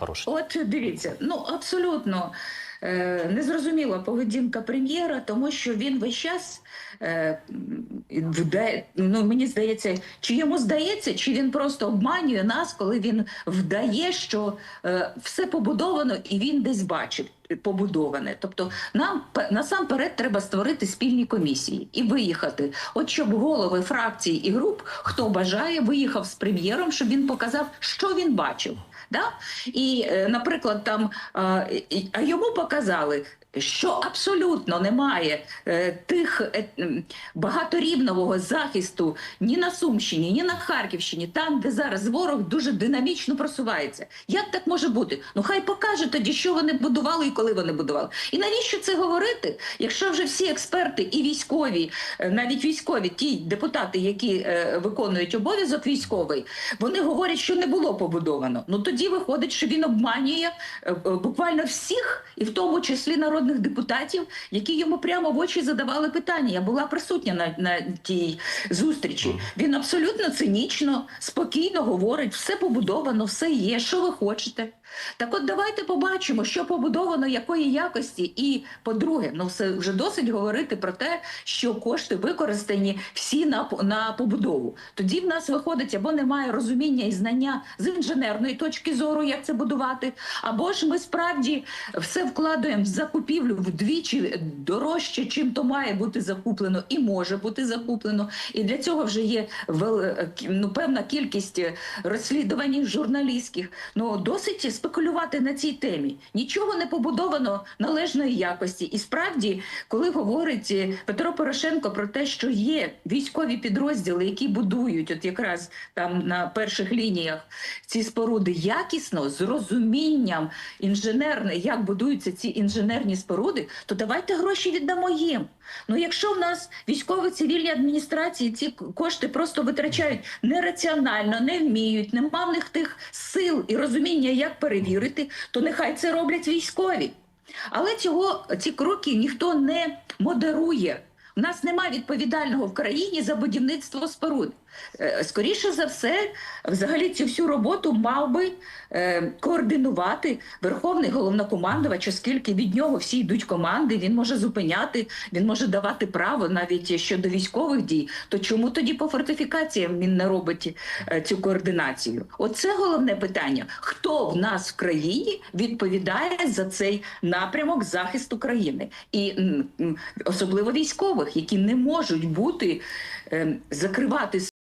порушень? От дивіться, ну абсолютно незрозуміла поведінка прем'єра, тому що він весь час е, ну мені здається, чи йому здається, чи він просто обманює нас, коли він вдає, що е, все побудовано і він десь бачить побудоване. Тобто нам насамперед треба створити спільні комісії і виїхати. От щоб голови фракцій і груп, хто бажає, виїхав з прем'єром, щоб він показав, що він бачив. Да? І, е, наприклад, там а йому показали показали. Що абсолютно немає е, тих е, багаторівнового захисту ні на Сумщині, ні на Харківщині, там, де зараз ворог дуже динамічно просувається. Як так може бути? Ну хай покаже тоді, що вони будували і коли вони будували. І навіщо це говорити, якщо вже всі експерти і військові, е, навіть військові, ті депутати, які е, виконують обов'язок військовий, вони говорять, що не було побудовано. Ну тоді виходить, що він обманює е, е, буквально всіх, і в тому числі народних депутатів, які йому прямо в очі задавали питання. Я була присутня на, на тій зустрічі. Він абсолютно цинічно, спокійно говорить, все побудовано, все є. Що ви хочете? Так от давайте побачимо, що побудовано, якої якості. І по-друге, ну все вже досить говорити про те, що кошти використані всі на, на побудову. Тоді в нас виходить або немає розуміння і знання з інженерної точки зору, як це будувати, або ж ми справді все вкладаємо в закупівлю вдвічі дорожче, чим то має бути закуплено і може бути закуплено. І для цього вже є ну, певна кількість розслідувань журналістських. Ну досить спекулювати на цій темі. Нічого не побудовано належної якості. І справді, коли говорить Петро Порошенко про те, що є військові підрозділи, які будують, от якраз там на перших лініях ці споруди якісно, з розумінням інженерне, як будуються ці інженерні споруди, то давайте гроші віддамо їм. Ну, якщо в нас військові цивільні адміністрації ці кошти просто витрачають нераціонально, не вміють, нема в них тих сил і розуміння, як перевірити, то нехай це роблять військові. Але цього ці кроки ніхто не модерує. У нас немає відповідального в країні за будівництво споруд. Е, Скоріше за все, взагалі цю всю роботу мав би е, координувати верховний головнокомандувач, оскільки від нього всі йдуть команди, він може зупиняти, він може давати право навіть щодо військових дій. То чому тоді по фортифікаціям він не робить е, цю координацію? Оце головне питання: хто в нас в країні відповідає за цей напрямок захисту країни, і особливо військових, які не можуть бути е, закривати